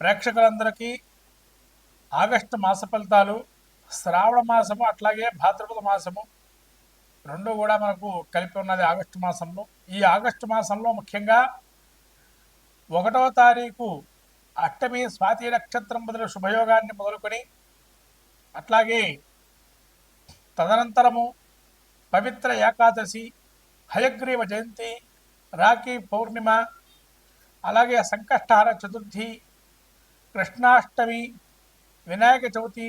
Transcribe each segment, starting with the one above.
ప్రేక్షకులందరికీ ఆగస్టు మాస ఫలితాలు శ్రావణ మాసము అట్లాగే భాద్రపద మాసము రెండు కూడా మనకు కలిపి ఉన్నది ఆగస్టు మాసంలో. ఈ ఆగస్టు మాసంలో ముఖ్యంగా ఒకటవ తారీఖు అష్టమి స్వాతి నక్షత్రం మొదలు శుభయోగాన్ని మొదలుకొని అట్లాగే తదనంతరము పవిత్ర ఏకాదశి హయగ్రీవ జయంతి రాఖీ పౌర్ణిమ అలాగే సంకష్టహార చతుర్థి కృష్ణాష్టమి వినాయక చవితి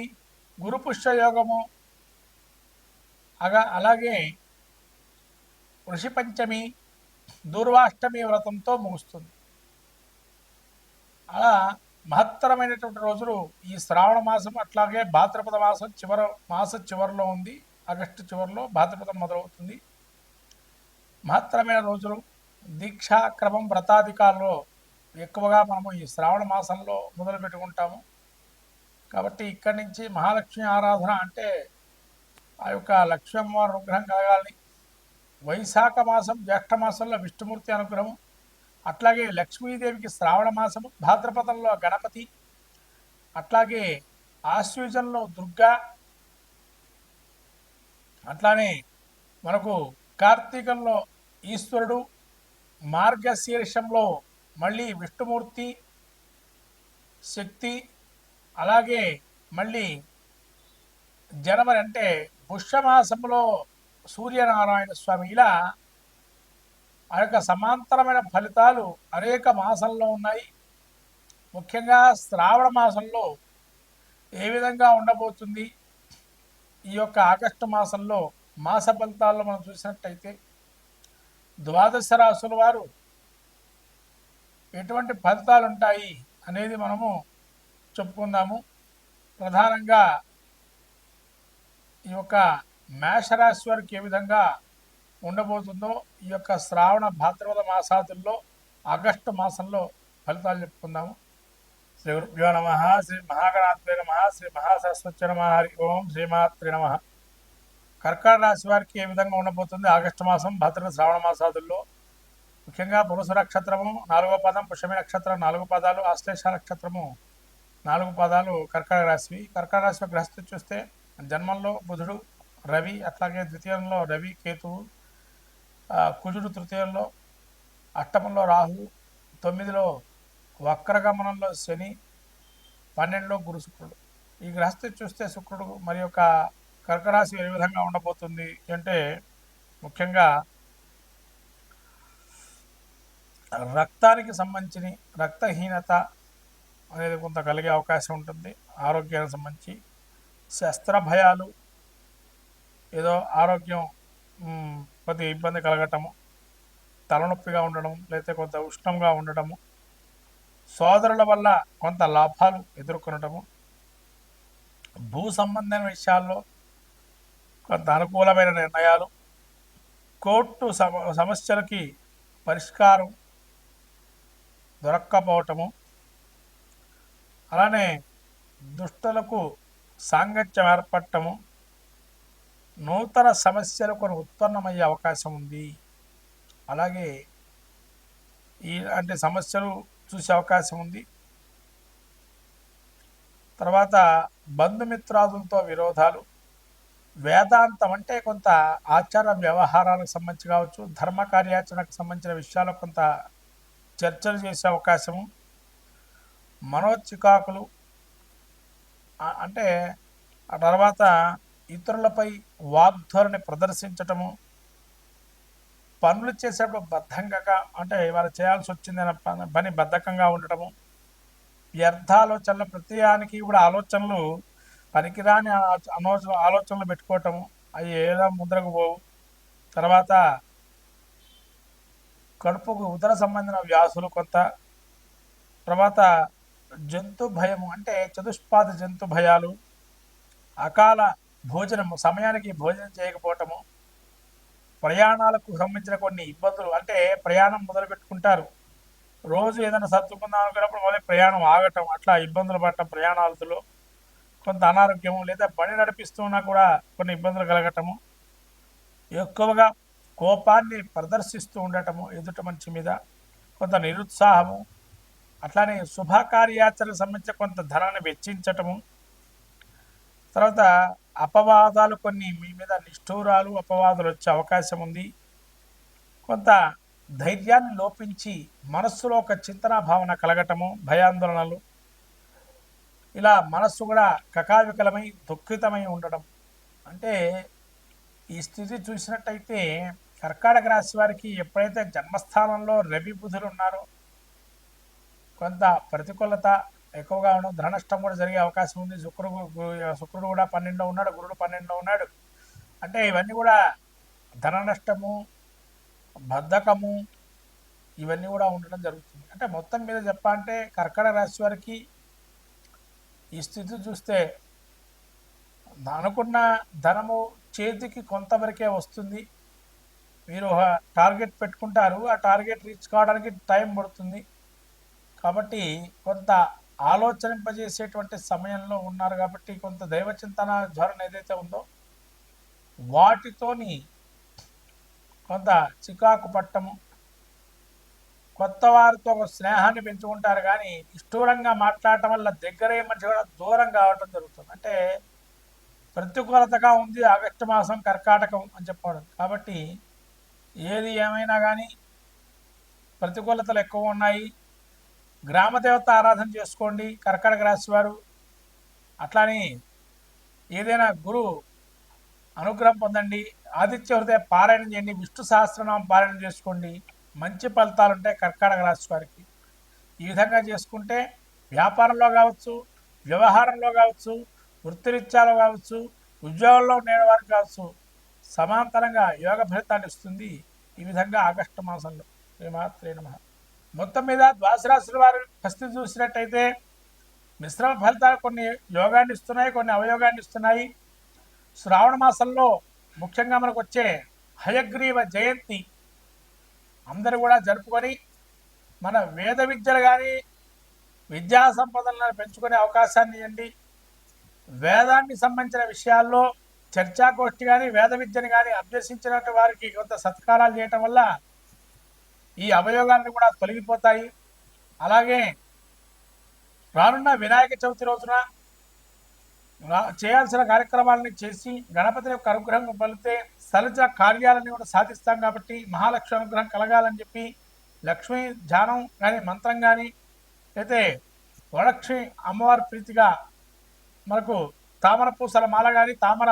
గురుపుష్యయోగము అగా అలాగే ఋషిపంచమి దూర్వాష్టమి వ్రతంతో ముగుస్తుంది. అలా మహత్తరమైనటువంటి రోజులు ఈ శ్రావణ మాసం అట్లాగే భాద్రపద మాసం చివర మాస చివరిలో ఉంది ఆగస్టు చివరిలో భాద్రపదం మొదలవుతుంది. మహత్తరమైన రోజులు. దీక్షాక్రమం వ్రతాధికారులో ఎక్కువగా మనము ఈ శ్రావణ మాసంలో మొదలు పెట్టుకుంటాము. కాబట్టి ఇక్కడి నుంచి మహాలక్ష్మి ఆరాధన అంటే ఆ యొక్క లక్ష్మీ అమ్మవారి అనుగ్రహం కలగాలని వైశాఖ మాసం జ్యేష్ఠ మాసంలో విష్ణుమూర్తి అనుగ్రహం అట్లాగే లక్ష్మీదేవికి శ్రావణ మాసము భాద్రపదంలో గణపతి అట్లాగే ఆశ్వీజంలో దుర్గా అట్లానే మనకు కార్తీకంలో ఈశ్వరుడు మార్గశీర్షంలో మళ్ళీ విష్ణుమూర్తి శక్తి అలాగే మళ్ళీ జనవరి అంటే పుష్యమాసంలో సూర్యనారాయణ స్వామి. ఇలా ఆ యొక్క సమాంతరమైన ఫలితాలు అనేక మాసంలో ఉన్నాయి. ముఖ్యంగా శ్రావణ మాసంలో ఏ విధంగా ఉండబోతుంది? ఈ యొక్క ఆగస్టు మాసంలో మాస ఫలితాల్లో మనం చూసినట్టయితే ద్వాదశ రాసుల వారు ఎటువంటి ఫలితాలు ఉంటాయి అనేది మనము చెప్పుకుందాము. ప్రధానంగా ఈ యొక్క మేషరాశి వారికి ఏ విధంగా ఉండబోతుందో ఈ యొక్క శ్రావణ భాద్రపద మాసాదుల్లో ఆగస్టు మాసంలో ఫలితాలు చెప్పుకుందాము. శ్రీ గురుభ్యో నమ శ్రీ మహాగణాత్రే నమ శ్రీ మహాసరస్వతి నమ హరి ఓం శ్రీమాత్రి నమ. కర్కాటక రాశి వారికి ఏ విధంగా ఉండబోతుంది? ఆగస్టు మాసం భద్ర శ్రావణ మాసాదుల్లో ముఖ్యంగా పురుష నక్షత్రము నాలుగో పదం పుష్యమి నక్షత్రం నాలుగు పదాలు ఆశ్లేష నక్షత్రము నాలుగు పదాలు కర్కాటక రాశివి కర్కాటక రాశి గ్రహస్థితి చూస్తే జన్మంలో బుధుడు రవి అట్లాగే ద్వితీయంలో రవి కేతువు కుజుడు తృతీయంలో అష్టమంలో రాహు తొమ్మిదిలో వక్రగమనంలో శని పన్నెండులో గురు శుక్రుడు. ఈ గ్రహస్థితి చూస్తే శుక్రుడు మరి యొక్క కర్కరాశి ఏ విధంగా ఉండబోతుంది అంటే ముఖ్యంగా రక్తానికి సంబంధించిన రక్తహీనత అనేది కొంత కలిగే అవకాశం ఉంటుంది. ఆరోగ్యానికి సంబంధించి శస్త్ర భయాలు ఏదో ఆరోగ్యం కొద్ది ఇబ్బంది కలగటము తలనొప్పిగా ఉండడం లేకపోతే కొంత ఉష్ణంగా ఉండటము సోదరుల వల్ల కొంత లాభాలు ఎదుర్కొనటము భూ సంబంధమైన విషయాల్లో కొంత అనుకూలమైన నిర్ణయాలు కోర్టు సమ సమస్యలకి పరిష్కారం దొరక్కపోవటము. అలానే దుష్టులకు సాంగత్యం ఏర్పడటము నూతన సమస్యలు కొన్ని ఉత్పన్నమయ్యే అవకాశం ఉంది. అలాగే ఇలాంటి సమస్యలు చూసే అవకాశం ఉంది. తర్వాత బంధుమిత్రాదులతో విరోధాలు. వేదాంతం అంటే కొంత ఆచార వ్యవహారాలకు సంబంధించి కావచ్చు ధర్మ కార్యాచరణకు సంబంధించిన విషయాలకు కొంత చర్చలు చేసే అవకాశము మనోచికాకులు అంటే ఆ తర్వాత ఇతరులపై వాగ్ధోరణి ప్రదర్శించటము పనులు చేసేటప్పుడు బద్ధంగా అంటే ఇవాళ చేయాల్సి వచ్చిందనే పని బద్ధకంగా ఉండటము వ్యర్థాలోచనల ప్రతియానికి కూడా ఆలోచనలు పనికిరాని ఆ- ఆలోచనలు పెట్టుకోవటము అవి ఏదో ముద్రకు పోవు. తర్వాత కడుపుకు ఉదర సంబంధించిన వ్యాసులు కొంత. తర్వాత జంతు భయము అంటే చతుష్పాద జంతు భయాలు. అకాల భోజనము సమయానికి భోజనం చేయకపోవటము. ప్రయాణాలకు సంబంధించిన కొన్ని ఇబ్బందులు అంటే ప్రయాణం మొదలు పెట్టుకుంటారు. రోజు ఏదైనా సర్దుకుందాం అనుకున్నప్పుడు మళ్ళీ ప్రయాణం ఆగటం అట్లా ఇబ్బందులు పడటం ప్రయాణాలతో. కొంత అనారోగ్యము లేదా బండి నడిపిస్తున్నా కూడా కొన్ని ఇబ్బందులు కలగటము. ఎక్కువగా కోపాన్ని ప్రదర్శిస్తూ ఉండటము ఎదుట మనిషి మీద కొంత నిరుత్సాహము అట్లానే శుభకార్యాచరణ సంబంధించిన కొంత ధనాన్ని వెచ్చించటము. తర్వాత అపవాదాలు కొన్ని మీ మీద నిష్ఠూరాలు అపవాదాలు వచ్చే అవకాశం ఉంది. కొంత ధైర్యాన్ని లోపించి మనస్సులో ఒక చింతన భావన కలగటము భయాందోళనలు. ఇలా మనస్సు కూడా కకావికలమై దుఃఖితమై ఉండడం అంటే ఈ స్థితి చూసినట్టయితే కర్కాటక రాశి వారికి ఎప్పుడైతే జన్మస్థానంలో రవి బుధులు ఉన్నారో కొంత ప్రతికూలత ఎక్కువగా ఉండడం ధన నష్టం కూడా జరిగే అవకాశం ఉంది. శుక్రుడు శుక్రుడు కూడా పన్నెండులో ఉన్నాడు గురుడు పన్నెండులో ఉన్నాడు. అంటే ఇవన్నీ కూడా ధన నష్టము బద్ధకము ఇవన్నీ కూడా ఉండడం జరుగుతుంది. అంటే మొత్తం మీద చెప్పాలంటే కర్కటక రాశి వారికి ఈ స్థితి చూస్తే అనుకున్న ధనము చేతికి కొంతవరకే వస్తుంది. మీరు టార్గెట్ పెట్టుకుంటారు ఆ టార్గెట్ రీచ్ కావడానికి టైం పడుతుంది. కాబట్టి కొంత ఆలోచనింపజేసేటువంటి సమయంలో ఉన్నారు కాబట్టి కొంత దైవ చింతన ధోరణి ఏదైతే ఉందో వాటితోని కొంత చికాకు పట్టము కొత్త వారితో ఒక స్నేహాన్ని పెంచుకుంటారు కానీ నిష్ఠూరంగా మాట్లాడటం వల్ల దగ్గరే మధ్య కూడా దూరం కావటం జరుగుతుంది. అంటే ప్రతికూలతగా ఉంది ఆగస్టు మాసం కర్కాటకం అని చెప్పడం. కాబట్టి ఏది ఏమైనా కానీ ప్రతికూలతలు ఎక్కువ ఉన్నాయి. గ్రామ దేవత ఆరాధన చేసుకోండి. కర్కటక రాశి వారు. అట్లానే ఏదైనా గురు అనుగ్రహం పొందండి. ఆదిత్య హృదయ పారాయణం చేయండి. విష్ణు సహస్రనామం పారాయణం చేసుకోండి. మంచి ఫలితాలు ఉంటాయి కర్కాటక రాశి వారికి. ఈ విధంగా చేసుకుంటే వ్యాపారంలో కావచ్చు వ్యవహారంలో కావచ్చు వృత్తిరీత్యాలో కావచ్చు ఉద్యోగంలో ఉండే వారికి కావచ్చు సమాంతరంగా యోగ ఫలితాన్ని ఇస్తుంది ఈ విధంగా ఆగస్టు మాసంలో. శ్రీమాత్రే నమ. మొత్తం మీద ద్వాదశ రాశుల వారి పరిస్థితి చూసినట్టయితే మిశ్రమ ఫలితాలు కొన్ని యోగాన్ని ఇస్తున్నాయి కొన్ని అవయోగాన్ని ఇస్తున్నాయి. శ్రావణ మాసంలో ముఖ్యంగా మనకు వచ్చే హయగ్రీవ జయంతి అందరూ కూడా జరుపుకొని మన వేద విద్యలు కానీ విద్యా సంపదలను పెంచుకునే అవకాశాన్ని ఇవ్వండి. వేదానికి సంబంధించిన విషయాల్లో చర్చాగోష్ఠి కానీ వేద విద్యను కానీ అభ్యసించినట్టు వారికి కొంత సత్కారాలు చేయటం వల్ల ఈ అవయోగాన్ని కూడా తొలగిపోతాయి. అలాగే రానున్న వినాయక చవితి రోజున రా- చేయాల్సిన కార్యక్రమాలని చేసి గణపతి యొక్క అనుగ్రహం పలితే సలజ కార్యాలని కూడా సాధిస్తాం కాబట్టి మహాలక్ష్మి అనుగ్రహం కలగాలని చెప్పి లక్ష్మీ ధ్యానం కానీ మంత్రం కానీ అయితే వరలక్ష్మి అమ్మవారి ప్రీతిగా మనకు తామర పూసల మాల కానీ తామర